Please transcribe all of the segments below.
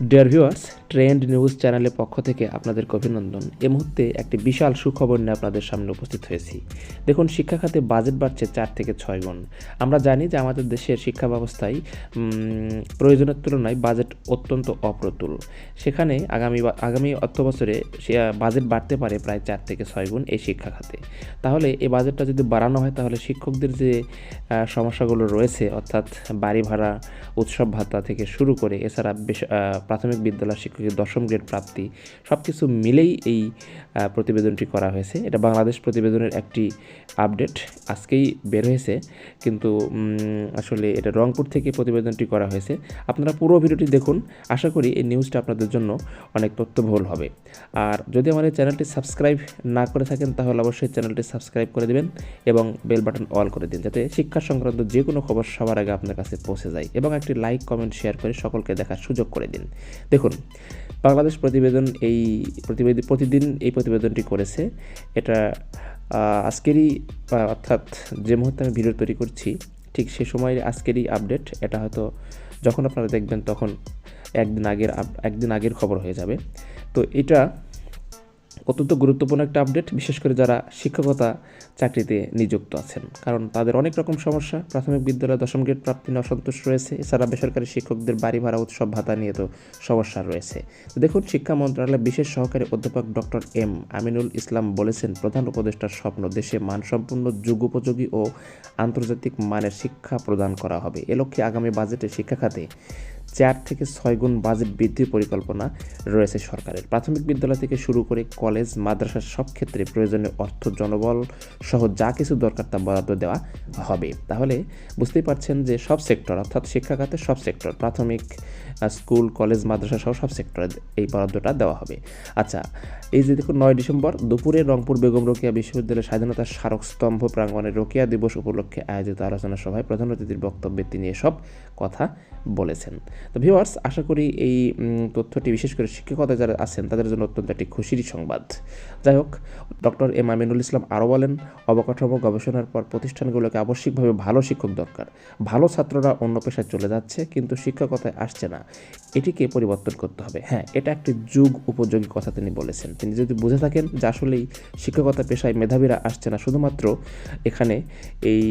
Dear viewers trend news চ্যানেলের পক্ষ থেকে আপনাদেরকে অভিনন্দন। এ মুহূর্তে একটি বিশাল সুখবর নিয়ে আপনাদের সামনে উপস্থিত হয়েছি। দেখুন, শিক্ষা খাতে বাজেট বাড়ছে চার থেকে ছয় গুণ। আমরা জানি যে আমাদের দেশের শিক্ষা ব্যবস্থায় প্রয়োজনের তুলনায় বাজেট অত্যন্ত অপ্রতুল। সেখানে আগামী আগামী অর্থ বছরে বাজেট বাড়তে পারে প্রায় চার থেকে ছয় গুণ এই শিক্ষা খাতে। তাহলে এই বাজেটটা যদি বাড়ানো হয়, তাহলে শিক্ষকদের যে সমস্যাগুলো রয়েছে, অর্থাৎ বাড়ি ভাড়া, উৎসব ভাতা থেকে শুরু করে, এছাড়া প্রাথমিক বিদ্যালয় শিক্ষকের দশম গ্রেড প্রাপ্তি সব কিছু মিলেই এই প্রতিবেদনটি করা হয়েছে। এটা বাংলাদেশ প্রতিবেদনের একটি আপডেট আজকেই বের হয়েছে। কিন্তু আসলে এটা রংপুর থেকে প্রতিবেদনটি করা হয়েছে। আপনারা পুরো ভিডিওটি দেখুন। আশা করি এই নিউজটা আপনাদের জন্য অনেক তথ্যবহুল হবে। আর যদি আমার এই চ্যানেলটি সাবস্ক্রাইব না করে থাকেন, তাহলে অবশ্যই চ্যানেলটি সাবস্ক্রাইব করে দেবেন এবং বেল বাটন অল করে দিন, যাতে শিক্ষা সংক্রান্ত যে কোনো খবর সবার আগে আপনার কাছে পৌঁছে যায় এবং একটি লাইক, কমেন্ট, শেয়ার করে সকলকে দেখার সুযোগ করে দিন। দেখুন বাংলাদেশ প্রতিবেদন এই প্রতিবেদন প্রতিদিন এই প্রতিবেদনটি করেছে। এটা আজকেরই অর্থাৎ যে মুহূর্তে আমি ভিডিও তৈরি করছি, ঠিক সে সময়ের আজকেরই আপডেট। এটা হয়তো যখন আপনারা দেখবেন তখন একদিন আগের একদিন আগের খবর হয়ে যাবে। তো এটা অত্যন্ত গুরুত্বপূর্ণ একটা আপডেট বিশেষ করে যারা শিক্ষকতা চাকরিতে নিযুক্ত আছেন। কারণ তাদের অনেক রকম সমস্যা। প্রাথমিক বিদ্যালয়ে দশম গ্রেড প্রাপ্তি নিয়ে অসন্তোষ রয়েছে। এছাড়া বেসরকারি শিক্ষকদের বাড়ি ভাড়া, উৎসব ভাতা নিয়ে তো সমস্যা রয়েছে। দেখুন, শিক্ষা মন্ত্রণালয়ের বিশেষ সহকারী অধ্যাপক ডক্টর এম আমিনুল ইসলাম বলেছেন, প্রধান উপদেষ্টার স্বপ্ন দেশে মানসম্পন্ন, যুগোপযোগী ও আন্তর্জাতিক মানের শিক্ষা প্রদান করা হবে। এ লক্ষ্যে আগামী বাজেটে শিক্ষা খাতে চার থেকে ছয় গুণ বাজেট বৃদ্ধির পরিকল্পনা রয়েছে সরকারের। প্রাথমিক বিদ্যালয় থেকে শুরু করে কলেজ, মাদ্রাসার সব ক্ষেত্রে প্রয়োজনীয় অর্থ, জনবল সহ যা কিছু দরকার তা বরাদ্দ দেওয়া হবে। তাহলে বুঝতেই পারছেন যে সব সেক্টর, অর্থাৎ শিক্ষাখাতের সব সেক্টর, প্রাথমিক স্কুল, কলেজ, মাদ্রাসা সহ সব সেক্টরে এই বরাদ্দটা দেওয়া হবে। আচ্ছা এই যে দেখুন, নয় ডিসেম্বর, দুপুরে রংপুর বেগম রোকেয়া বিশ্ববিদ্যালয়ের স্বাধীনতার স্মারক স্তম্ভ প্রাঙ্গণে রোকেয়া দিবস উপলক্ষে আয়োজিত আলোচনা সভায় প্রধান অতিথির বক্তব্যে তিনি এসব কথা বলেছেন। তো ভিউয়ার্স আশা করি এই তথ্যটি, বিশেষ করে শিক্ষকতা যারা আছেন, তাদের জন্য অত্যন্ত একটি খুশির সংবাদ। যাই হোক, ডক্টর এম আমিনুল ইসলাম আরও বলেন, অবকাঠামো গবেষণার পর প্রতিষ্ঠানগুলোকে আবশ্যিকভাবে ভালো শিক্ষক দরকার। ভালো ছাত্ররা অন্য পেশায় চলে যাচ্ছে, কিন্তু শিক্ষকতায় আসছে না। এটিকে পরিবর্তন করতে হবে। হ্যাঁ এটা একটি যুগ উপযোগী কথা তিনি বলেছেন। তিনি যদি বুঝে থাকেন যে আসলেই শিক্ষকতা পেশায় মেধাবীরা আসছে না, শুধুমাত্র এখানে এই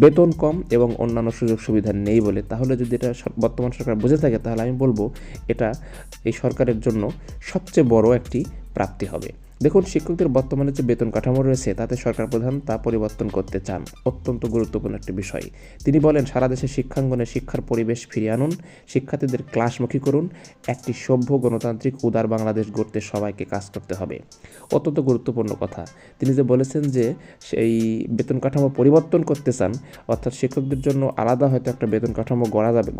বেতন কম এবং অন্যান্য সুযোগ সুবিধা নেই বলে, তাহলে যদি এটা বর্তমান সরকার বুঝে থাকে, তাহলে আমি বলব এটা এই সরকারের জন্য সবচেয়ে বড় একটি প্রাপ্তি হবে। দেখুন, শিক্ষকদের বর্তমানে যে বেতন কাঠামো রয়েছে, তাতে সরকার প্রধান তা পরিবর্তন করতে চান। অত্যন্ত গুরুত্বপূর্ণ একটি বিষয়। তিনি বলেন, সারা দেশে শিক্ষাঙ্গনে শিক্ষার পরিবেশ ফিরিয়ে আনুন, শিক্ষার্থীদের ক্লাসমুখী করুন, একটি সভ্য গণতান্ত্রিক উদার বাংলাদেশ গড়তে সবাইকে কাজ করতে হবে। অত্যন্ত গুরুত্বপূর্ণ কথা। তিনি যে বলেছেন যে, সেই বেতন কাঠামো পরিবর্তন করতে চান, অর্থাৎ শিক্ষকদের জন্য আলাদা হয়তো একটা বেতন কাঠামো গড়া যাবে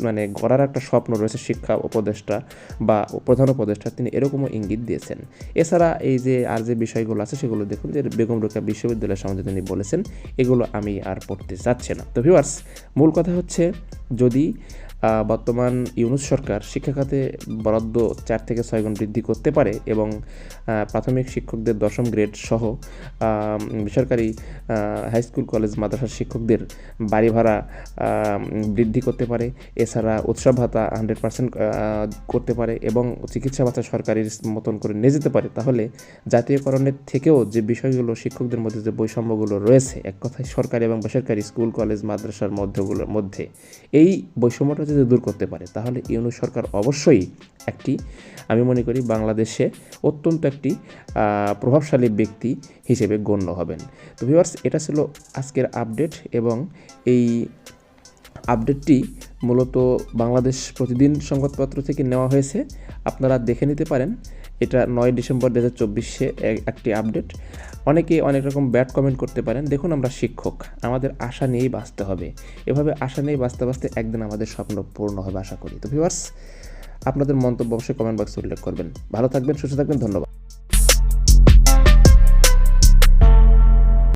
মানে গড়ার একটা স্বপ্ন রয়েছে শিক্ষা উপদেষ্টা বা প্রধান উপদেষ্টা, তিনি এরকমও ইঙ্গিত দিয়েছেন। এছাড়া এই যে আর যে বিষয়গুলো আছে, সেগুলো দেখুন যে বেগম রোকা বিশ্ববিদ্যালয়ের সম্বন্ধে তিনি বলেছেন, এগুলো আমি আর পড়তে চাচ্ছি না। তো ভিউয়ার্স মূল কথা হচ্ছে যদি বর্তমান ইউনুস সরকার শিক্ষা খাতে বরাদ্দ চার থেকে ছয় গুণ বৃদ্ধি করতে পারে এবং প্রাথমিক শিক্ষকদের দশম গ্রেড সহ বেসরকারি হাই স্কুল কলেজ মাদ্রাসার শিক্ষকদের বাড়ি ভাড়া বৃদ্ধি করতে পারে। এছাড়া উৎসব ভাতা হান্ড্রেড পার্সেন্ট করতে পারে এবং চিকিৎসা ভাতা সরকারি মতন করে নিয়ে যেতে পারে। তাহলে জাতীয়করণের থেকেও যে বিষয়গুলো শিক্ষকদের মধ্যে যে বৈষম্যগুলো রয়েছে, এক কথায় সরকারি এবং বেসরকারি স্কুল কলেজ মাদ্রাসার মধ্যগুলোর মধ্যে, এই বৈষম্যটা যদি দূর করতে পারে। তাহলে ইউনু সরকার অবশ্যই একটি, আমি মনে করি বাংলাদেশে অত্যন্ত একটি প্রভাবশালী ব্যক্তি হিসেবে গণ্য হবেন। তো ভিউয়ার্স এটা ছিল আজকের আপডেট এবং এই আপডেটটি মূলত বাংলাদেশ প্রতিদিন সংবাদপত্র থেকে নেওয়া হয়েছে। আপনারা দেখে নিতে পারেন। এটা নয় ডিসেম্বর দু হাজার একটি আপডেট। অনেকে অনেক রকম ব্যাড কমেন্ট করতে পারেন। দেখুন আমরা শিক্ষক, আমাদের আশা নিয়েই বাঁচতে হবে। এভাবে আশা নিয়েই বাঁচতে বাঁচতে একদিন আমাদের স্বপ্ন পূর্ণ হবে, আশা করি। তো ভিউয়ার্স আপনাদের মন্তব্য অবশ্যই কমেন্ট বক্সে উল্লেখ করবেন। ভালো থাকবেন, সুস্থ থাকবেন, ধন্যবাদ।